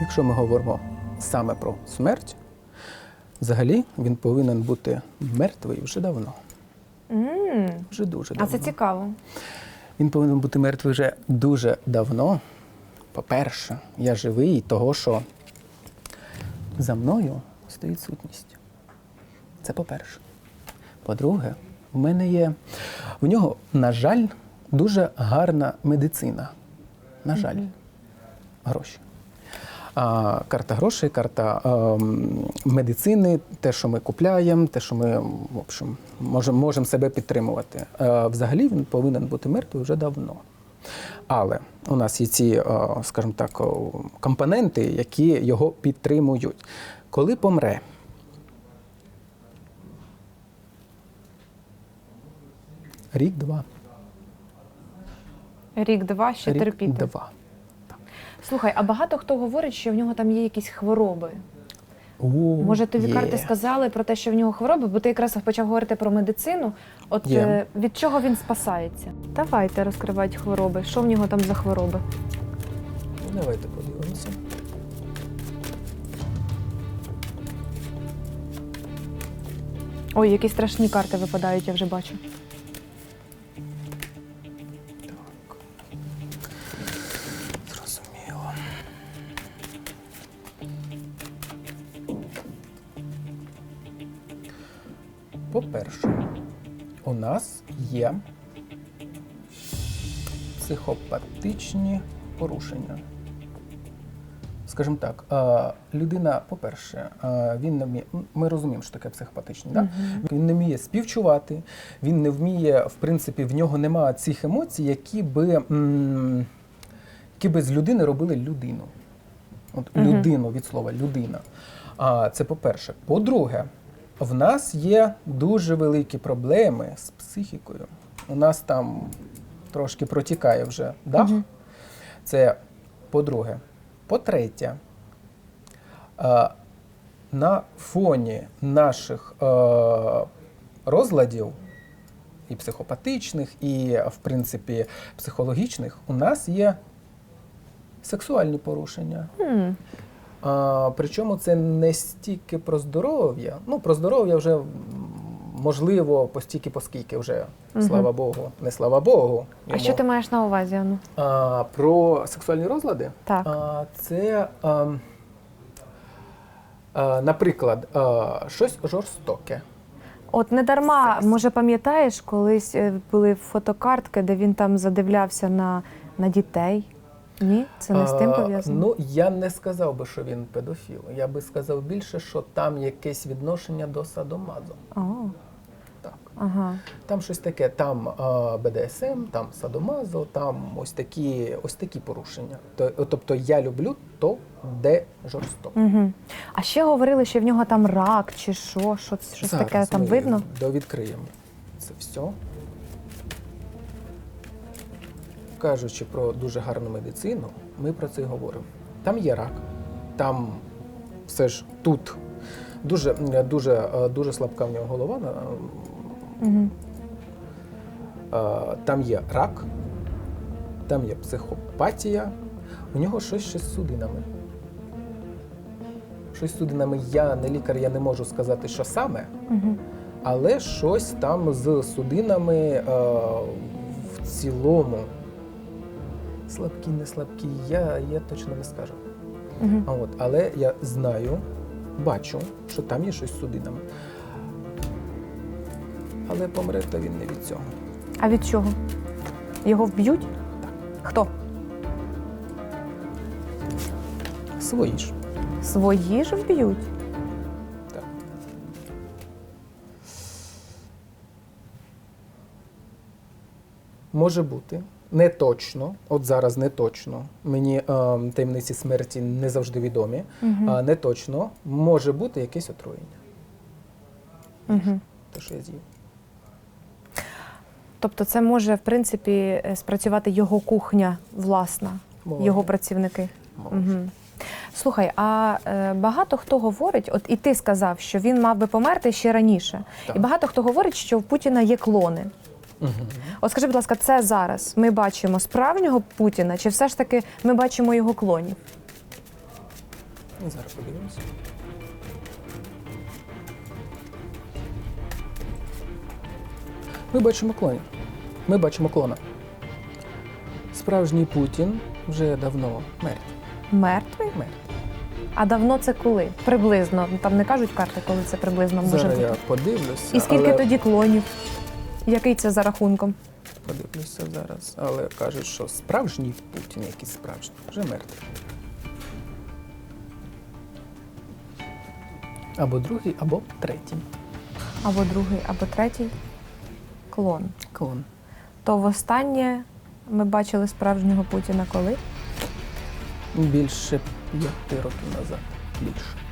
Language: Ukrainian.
Якщо ми говоримо саме про смерть, взагалі він повинен бути мертвий вже давно. М, Вже дуже давно. А це цікаво. Він повинен бути мертвий вже дуже давно. По-перше, я живий того, що за мною стоїть сутність. Це по-перше. По-друге, в мене є в нього, на жаль, дуже гарна медицина. На жаль, гроші. Карта грошей, карта ем, медицини, те, що ми купляємо, те, що ми в общем, можемо можем себе підтримувати. Е, взагалі він повинен бути мертвий вже давно. Але у нас є ці, е, скажімо так, компоненти, які його підтримують. Коли помре, рік-два. Рік-два ще терпіти. Рік-два. Слухай, а багато хто говорить, що в нього там є якісь хвороби. О, Може, тобі є. карти сказали про те, що в нього хвороби, бо ти якраз почав говорити про медицину. От Є. е, від чого він спасається? Давайте розкривати хвороби. Що в нього там за хвороби? Ну, Давайте подивимося. Ой, які страшні карти випадають, я вже бачу. По-перше, у нас є психопатичні порушення. Скажімо так, людина, по-перше, він не вміє. Ми розуміємо, що таке психопатичний. Да? Він не вміє співчувати, він не вміє, в принципі, в нього немає цих емоцій, які би, які би з людини робили людину. От Мгм. людину від слова людина. А це по-перше. По-друге, в нас є дуже великі проблеми з психікою. У нас там трошки протікає вже дах. Мгм. Це по-друге. По-третє, е, на фоні наших е, розладів, і психопатичних, і, в принципі, психологічних, у нас є сексуальні порушення. Хм. А, причому це не стільки про здоров'я. Ну, про здоров'я вже можливо постільки, поскільки вже, Мгм. слава Богу, не слава Богу. А йому. що ти маєш на увазі, Ану? А, про сексуальні розлади? Так. А, це, а, а, наприклад, а, щось жорстоке. От не дарма, Секс. може, пам'ятаєш, колись е, були фотокартки, де він там задивлявся на, на дітей. Ні? Це не з тим пов'язано. Ну, я не сказав би, що він педофіл. Я би сказав більше, що там якесь відношення до садомазо. О, Так. ага. Там щось таке, там БДСМ, там садомазо, там ось такі, ось такі порушення. Тобто я люблю то, де жорстоко. Угу. А ще говорили, що в нього там рак чи що, що щось Зараз таке там ми видно. Довідкриємо це все. Кажучи про дуже гарну медицину, ми про це говоримо. Там є рак, там все ж тут дуже, дуже, дуже слабка в нього голова. Угу. Там є рак, там є психопатія, у нього щось ще з судинами. Щось з судинами. Я не лікар, я не можу сказати, що саме, Угу. але щось там з судинами в цілому. Слабкі, не слабкі, я, я точно не скажу. Угу. А от, але я знаю, бачу, що там є щось з судинами. Але помре то він не від цього. А від чого? Його вб'ють? Так. Хто? Свої ж. Свої ж вб'ють. Так. Може бути. Не точно, от зараз не точно. Мені е, таємниці смерті не завжди відомі. Угу. А не точно може бути якесь отруєння. Угу. Те, що я з'їв. Тобто це може, в принципі, е, спрацювати його кухня власна, Може. його працівники. Може. Угу. Слухай, а е, багато хто говорить, от і ти сказав, що він мав би померти ще раніше. Так. І багато хто говорить, що в Путіна є клони. Угу. От скажи, будь ласка, це зараз ми бачимо справжнього Путіна, чи все ж таки ми бачимо його клонів? Зараз подивимося. Ми бачимо клонів. Ми бачимо клона. Справжній Путін вже давно мертвий. Мертвий? мертвий. А давно це коли? Приблизно. Там не кажуть карти, коли це приблизно може Зараз бути. я подивлюся. І скільки але... тоді клонів? Який це за рахунком? Подивлюся зараз, але кажуть, що справжній Путін, якийсь справжній, вже мертвий. Або другий, або третій. Або другий, або третій клон. Клон. То востаннє ми бачили справжнього Путіна коли? Більше п'яти років назад. Більше.